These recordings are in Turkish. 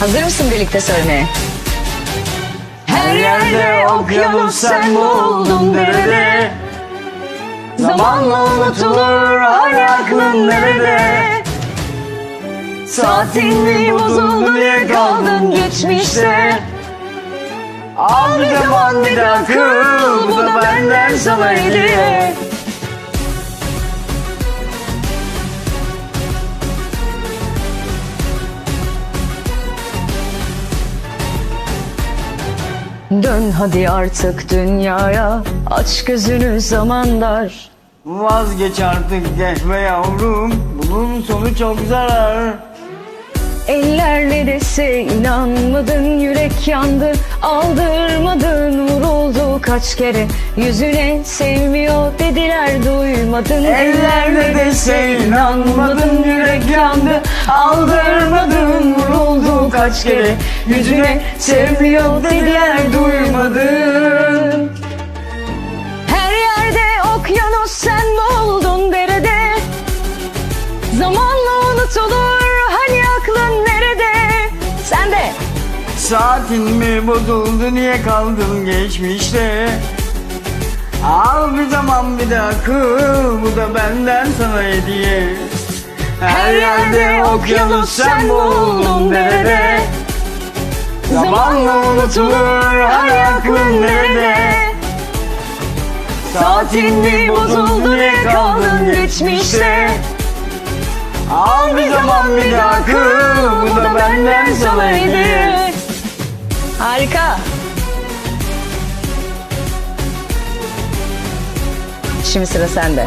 Hazır mısın birlikte söylemeye? Her yerde okyanus sen buldun derede Zamanla unutulur hani aklın nerede? Saatin mi bozuldu niye kaldın geçmişte? Al bir zaman bir daha kıl bu da benden sana hediye Dön hadi artık dünyaya Aç gözünü zaman dar Vazgeç artık geçme yavrum Bunun sonu çok zarar. Eller ne dese inanmadın Yürek yandı. Aldırmadın Vuruldu kaç kere. Yüzüne sevmiyor dediler duymadın. Eller ne dese inanmadın yandı. Aldırmadın Vuruldu kaç kere. Yüzüne sevmiyor dediler duymadın Her yerde okyanus sen buldun derede. Zamanla unutulur hani aklın nerede? Sen de. Saatin mi bozuldu niye kaldın geçmişte? Al bir zaman bir daha kıl bu da benden sana hediye Her yerde okyanus sen buldun derede Zamanla unutulur hani aklın nerede Saatin mi bozuldu niye kaldın geçmişte Al bir zaman bir daha kıl bu da benden sana hediye Harika. Şimdi sıra sende.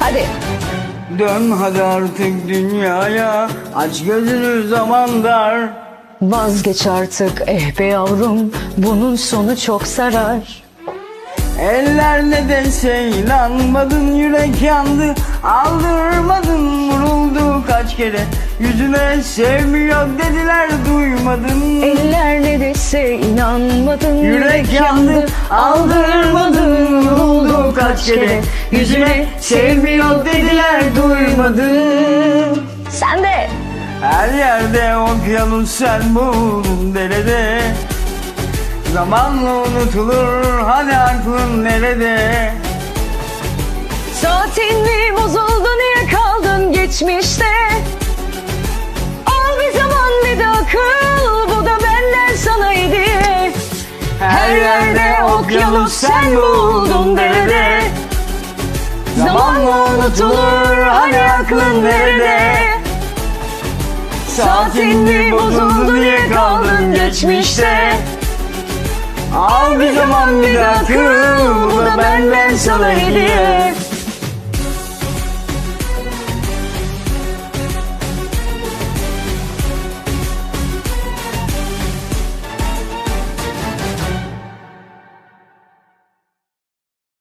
Hadi. Dön hadi artık dünyaya. Aç gözünü zaman dar. Vazgeç artık eh be yavrum Bunun sonu çok sarar. Eller ne dese inanmadın Yürek yandı. Aldırmadın Vuruldu kaç kere. Yüzüne sevmiyor dediler duymadın. Eller ne dese inanmadın Yürek yandı. Aldırmadın Vuruldu kaç kere Yüzüne sevmiyor dediler duymadın Sen de. Her yerde okyanus sen buldun derede Zamanla unutulur hani aklın nerede? Saatin mi bozuldu niye kaldın geçmişte? Al bir zaman bir daha kıl Bu da benden sana hediye Her yerde okyanus sen buldun derede Zamanla unutulur hani aklın nerede? Saatin mi bozuldu niye kaldın geçmişte? Al bir zaman bir daha kıl bu da benden sana hediye